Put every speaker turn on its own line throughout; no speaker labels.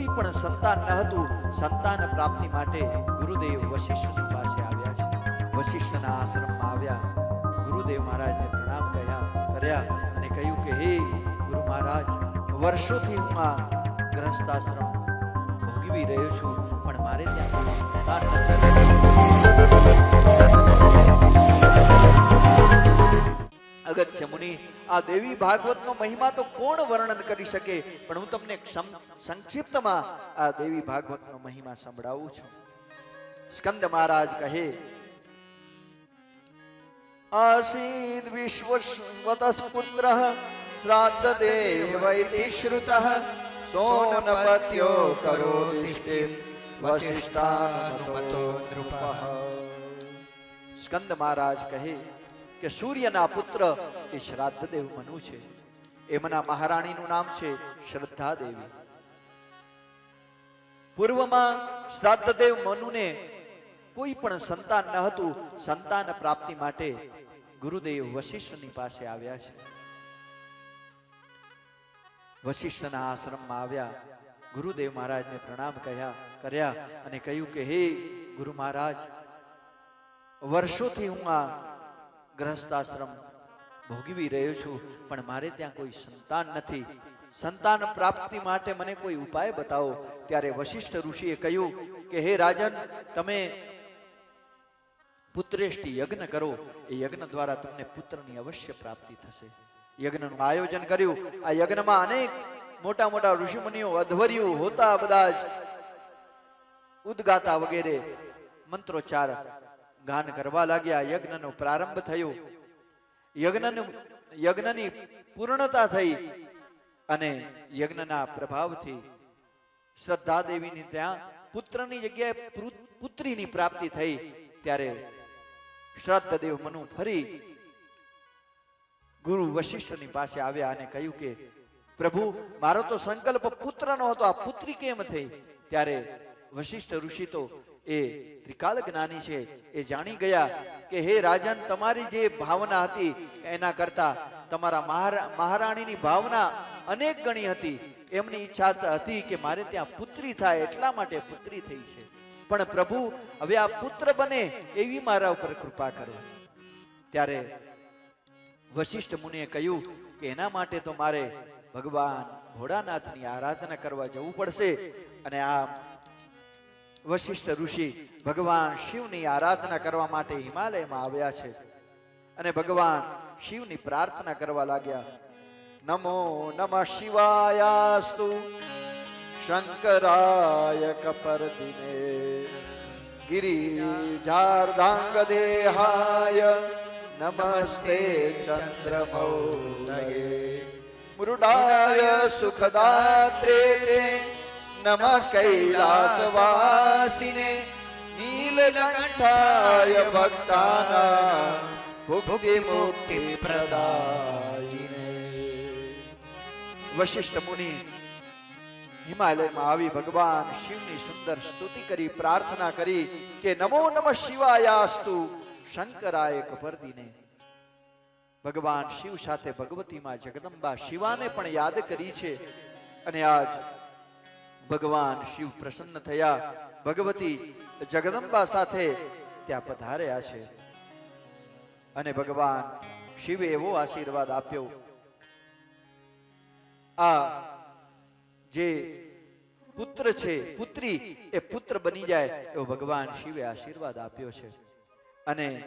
કોઈ પણ સંતાન ન હતું, સંતાન પ્રાપ્તિ માટે ગુરુદેવ વશિષ્ઠની પાસે આવ્યા છે. વશિષ્ઠના આશ્રમમાં આવ્યા. ગુરુદેવ મહારાજને પ્રણામ કહ્યા કર્યા અને કહ્યું કે, હે ગુરુ મહારાજ, વર્ષોથી હું આ ગ્રહસ્થાશ્રમ ભોગવી રહ્યો છું, પણ મારે ત્યાં સંતાન સંતાન અગત્ય મુનિ, આ દેવી ભાગવતનો મહિમા તો કોણ વર્ણન કરી શકે? પણ હું તમને સમ- સંક્ષિપ્તમાં આ દેવી ભાગવતનો મહિમા સંભળાવું છું. સ્કંદ મહારાજ કહે, આસીદ વિશ્વવતઃ પુત્ર શ્રાદ્ધ દેવૈતિ શ્રુતઃ સોનપત્યો કરોતિષ્ઠિ વસિષ્ઠાનુમતો નૃપઃ. સ્કંદ મહારાજ કહે, કે સૂર્યના પુત્ર એ શ્રાદ્ધદેવ મનુ છે. એમના મહારાણીનું નામ છે શ્રદ્ધા દેવી પૂર્વમાં શ્રાદ્ધદેવ મનુને કોઈ પણ સંતાન ન હતું, સંતાન પ્રાપ્તિ માટે ગુરુદેવ વશિષ્ઠની પાસે આવ્યા છે. વશિષ્ઠના આશ્રમમાં આવ્યા, ગુરુદેવ મહારાજને પ્રણામ કહ્યા, કર્યા અને કહ્યું કે, હે ગુરુ મહારાજ, વર્ષોથી હું આ ગ્રહસ્થાશ્રમ ભોગવી રહ્યો છું, પણ મારે ત્યાં કોઈ સંતાન નથી. સંતાન પ્રાપ્તિ માટે મને કોઈ ઉપાય બતાવો. ત્યારે વશિષ્ઠ ઋષિએ કહ્યું કે, હે રાજન, તમે પુત્રેષ્ટિ યજ્ઞ કરો. એ યજ્ઞ દ્વારા તમને પુત્રની અવશ્ય પ્રાપ્તિ થશે. યજ્ઞનું આયોજન કર્યું. આ યજ્ઞમાં અનેક મોટા મોટા ઋષિમુનિઓ અધવર્યું હોતા બધા જ ઉદગાતા વગેરે મંત્રોચ્ચાર ગાન કરવા લાગ્યા. યજ્ઞનો પ્રારંભ થયો. યજ્ઞનું પૂર્ણતા થઈ અને યજ્ઞના પ્રભાવથી શ્રદ્ધા દેવીની ત્યાં પુત્રની જગ્યાએ પુત્રીની પ્રાપ્તિ થઈ. ત્યારે શ્રદ્ધદેવ મનુ ફરી ગુરુ વશિષ્ઠની પાસે આવ્યા અને કહ્યું કે, પ્રભુ, મારો તો સંકલ્પ પુત્રનો હતો, આ પુત્રી કેમ થઈ? ત્યારે વશિષ્ઠ ઋષિ તો એ ત્રિકાલ જ્ઞાની છે. એ જાણી ગયા કે હે રાજન, તમારી જે ભાવના હતી, એના કરતા તમારા મહારાણીની ભાવના અનેક ગણી હતી. એમની ઈચ્છા હતી કે મારે ત્યાં પુત્રી થાય, એટલા માટે પુત્રી થઈ છે. પણ પ્રભુ, હવે આ પુત્ર બને એવી મારા ઉપર કૃપા કરો. ત્યારે વશિષ્ઠ મુનિએ કહ્યું કે એના માટે તો મારે ભગવાન ભોળાનાથની આરાધના કરવા જવું પડશે. અને આ વશિષ્ઠ ઋષિ ભગવાન શિવની આરાધના કરવા માટે હિમાલયમાં આવ્યા છે અને ભગવાન શિવની પ્રાર્થના કરવા લાગ્યા, નમો નમઃ શિવાયાસ્તુ, શંકરાય કપર દિને ગિરિજાર્ધાંગ દેહાય નમસ્તે ચંદ્રમૌલયે મૃડાય સુખદાત્રે નમઃ કૈલાસવાસિને નીલકંઠાય ભક્તાના ભુક્તિ મુક્તિ પ્રદાયિને વશિષ્ઠ મુનિ હિમાલયમાં આવી ભગવાન શિવની સુંદર સ્તુતિ કરી પ્રાર્થના કરી કે નમો નમઃ શિવાયાસ્તુ શંકરાય કપરદીને ભગવાન શિવ સાથે ભગવતીમાં જગદંબા શિવાને પણ યાદ કરી છે અને આજ ભગવાન શિવ પ્રસન્ન થયા. ભગવતી જગદંબા સાથે ત્યાં પધાર્યા છે. અને ભગવાન શિવે એવો આશીર્વાદ આપ્યો. આ જે પુત્ર છે, પુત્રી, એ પુત્ર બની જાય એવો ભગવાન શિવે આશીર્વાદ આપ્યો છે. અને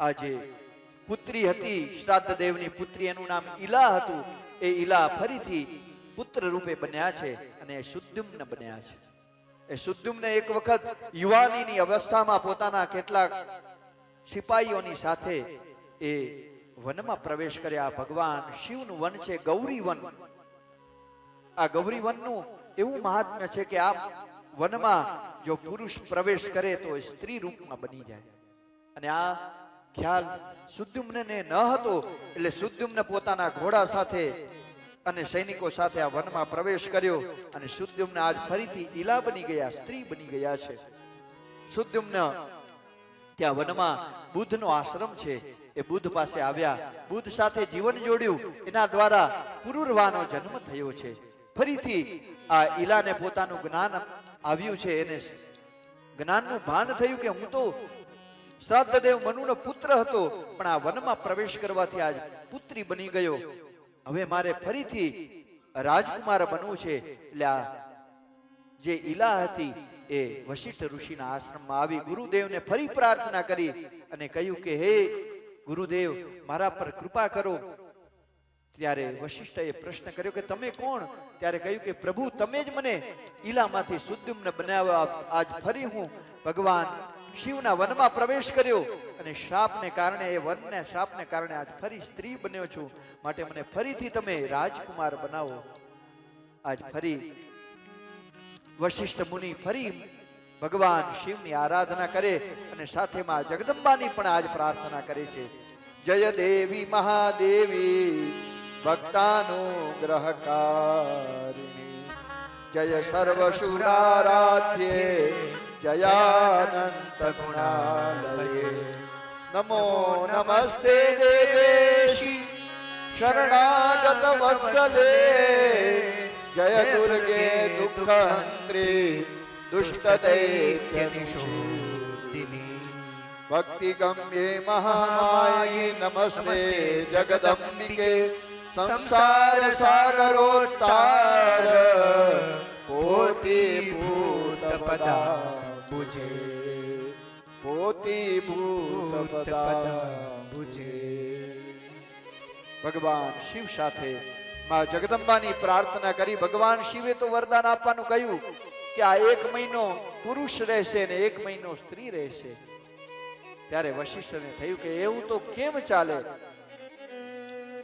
આ જે પુત્રી હતી, શ્રાદ્ધ દેવની પુત્રી એનું નામ ઈલા હતું, એ ઈલા ફરીથી પુત્ર રૂપે બન્યા છે. અને શુદ્ધુમ્ન બન્યા છે. એ શુદ્ધુમ્ન એક વખત યુવાનીની અવસ્થામાં પોતાના કેટલાક સિપાહીઓની સાથે એ વનમાં પ્રવેશ કર્યા. ભગવાન શિવનું વન છે, ગૌરી વન. આ ગૌરી વનનું એવું મહાત્મ્ય છે કે આ વનમાં જો પુરુષ પ્રવેશ કરે તો એ સ્ત્રી રૂપમાં બની જાય. અને આ ખ્યાલ સુદ્યુમ્નને ન હતો, એટલે સુદ્યુમ્ન પોતાના ઘોડા સાથે અને સૈનિકો સાથે આ વનમાં પ્રવેશ કર્યો અને સુદ્યુમ્ન આજ ફરીથી ઈલા બની ગયા, સ્ત્રી બની ગયા છે. સુદ્યુમ્ન ત્યાં વનમાં બુદ્ધનો આશ્રમ છે. એ બુદ્ધ પાસે આવ્યા, બુદ્ધ સાથે જીવન જોડ્યું, એના દ્વારા પુરુરવાનો જન્મ થયો છે. ફરીથી આ ઈલાને પોતાનું જ્ઞાન આવ્યું છે, એને જ્ઞાનનું ભાન થયું કે હું તો શ્રાદ્ધદેવ મનુનો પુત્ર હતો, પણ આ વનમાં પ્રવેશ કરવાથી આજ પુત્રી બની ગયો. હવે મારે ફરીથી રાજકુમાર બનવું છે. એટલે આ જે ઈલા હતી એ વશિષ્ઠ ઋષિના આશ્રમમાં આવી ગુરુદેવને ફરી પ્રાર્થના કરી અને કહ્યું કે, હે ગુરુદેવ, મારા પર કૃપા કરો. ત્યારે વશિષ્ઠએ પ્રશ્ન કર્યો કે, તમે કોણ? ત્યારે કહ્યું કે, પ્રભુ, તમે જ મને ઈલામાંથી સુદ્યુમ્ન બનાવવા આજ ફરી હું. ભગવાન શિવના વનમાં પ્રવેશ કર્યો અને શ્રાપને કારણે, એ વનને શ્રાપને કારણે આજ ફરી સ્ત્રી બન્યો છું. માટે મને ફરીથી તમે રાજકુમાર બનાવો. આજ ફરી વશિષ્ઠ મુનિ ફરી ભગવાન શિવની આરાધના કરે અને સાથે માં જગદંબાની પણ આજ પ્રાર્થના કરે છે. જય દેવી મહાદેવી ભક્તાનુગ્રહકારિણી જય સર્વશુરારાધ્યે. જયાનંત ગુણાલયે નમો નમસ્તે દેવેશી શરણાગત વત્સલે જય દુર્ગે દુઃખહંત્રી દુષ્ટ દૈત્ય નિષૂદિની ભક્તિ ગમ્યે મહામાયી નમસ્તે જગદંબિકે સંસાર સાગરોત્તાર પોતી ભૂત પદા
બુજે
પોતી ભૂત પદા
બુજે
ભગવાન શિવ સાથે માં જગદંબાની પ્રાર્થના કરી ભગવાન શિવે તો વરદાન આપવાનું કહ્યું કે આ એક મહિનો પુરુષ રહેશે ને એક મહિનો સ્ત્રી રહેશે. ત્યારે વશિષ્ઠને થયું કે એવું તો કેમ ચાલે?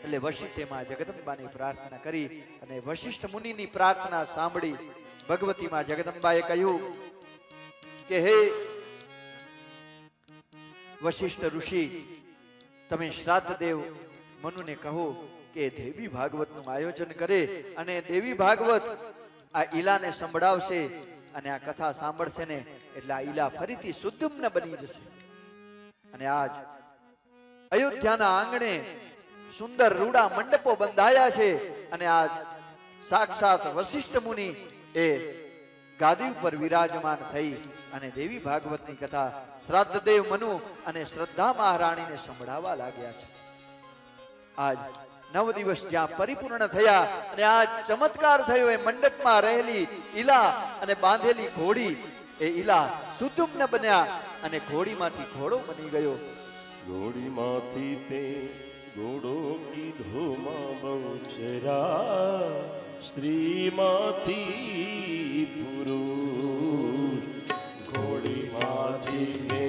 એટલે વશિષ્ઠે માં જગદંબાની પ્રાર્થના કરી અને વશિષ્ઠ મુનિની પ્રાર્થના સાંભળી ભગવતી માં જગદંબાએ કહ્યું કે હે વશિષ્ઠ ઋષિ, તમે શ્રાદ્ધ દેવ મનુને કહો કે દેવી ભાગવતનું આયોજન કરે અને દેવી ભાગવત આ ઈલાને સંભળાવશે અને આ કથા સાંભળશે ને એટલે આ ઈલા ફરીથી સુદ્યુમ્ન બની જશે. અને આજ અયોધ્યાના આંગણે સુંદર રૂડા મંડપો બંધાયા છે અને આજ સાક્ષાત વશિષ્ઠ મુનિ એ ગાદી ઉપર વિરાજમાન થઈ અને દેવી ભાગવતની કથા શ્રાદ્ધદેવ મનુ અને શ્રદ્ધા મહારાણીને સંભળાવવા લાગ્યા છે. આજ નવ દિવસ જ્યાં પરિપૂર્ણ થયા અને આ ચમત્કાર થયો એ મંડપમાં રહેલી ઈલા અને બાંધેલી ઘોડી, એ ઈલા સુદુમ્ન બન્યા અને ઘોડીમાંથી ઘોડો બની ગયો.
ઘોડીમાંથી તે ઘોડો કીધો, માં બહુચરા સ્ત્રીમાંથી પુરુષ ઘોડીમાંથી તે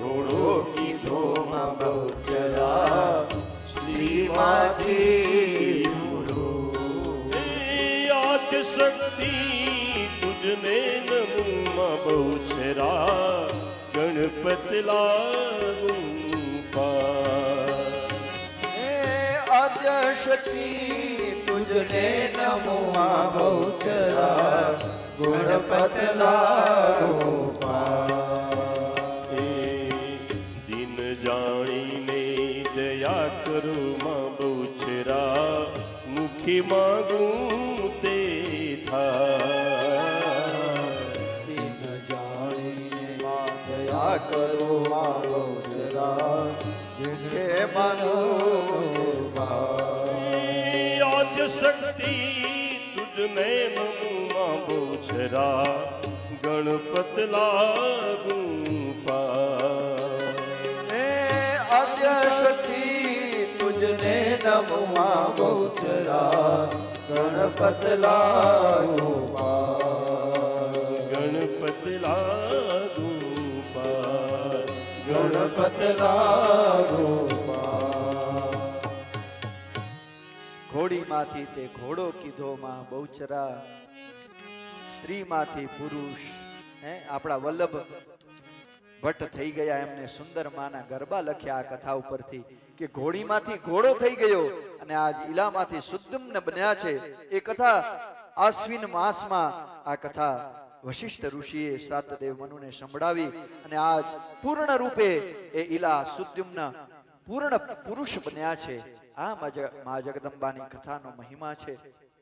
ઘોડો કીધો માં બહુચરા સ્ત્રીમાંથી પુરુષ. શક્તિ તુજને નમુમાં બહુચરા ગણપત લાગુ પા
આદ્ય શક્તિ તુજને નમો બહુચરા ગુણપત લાગો
એ દિન જાણીને દયા કરો માં બહુચરા મુખી માગું નમુમાં બહુચરા ગણપત લાગુ પા
હે આદ્ય શક્તિ તુજને નમો આ બહુચરા ગણપત લાગો
ગણપત લાગુ પા
ગણપત લાગો ઘોડીમાંથી તે ઘોડો કીધો માં બહુચરા સ્ત્રીમાંથી પુરુષ, હે, આપણા વલ્લભ ભટ્ટ થઈ ગયા, એમને સુંદર માના ગરબા લખ્યા આ કથા ઉપરથી કે ઘોડીમાંથી ઘોડો થઈ ગયો અને આજ ઈલામાંથી સુદ્દમ્ન બન્યા છે. એ કથા આશ્વિન માસમાં આ કથા વશિષ્ઠ ઋષિએ શ્રાદ્ધદેવ મનુને સંભળાવી અને આજ પૂર્ણ રૂપે એ ઈલા સુદ્યુમ્ન પૂર્ણ પુરુષ બન્યા છે. આ મા જગદંબાની કથાનો મહિમા છે.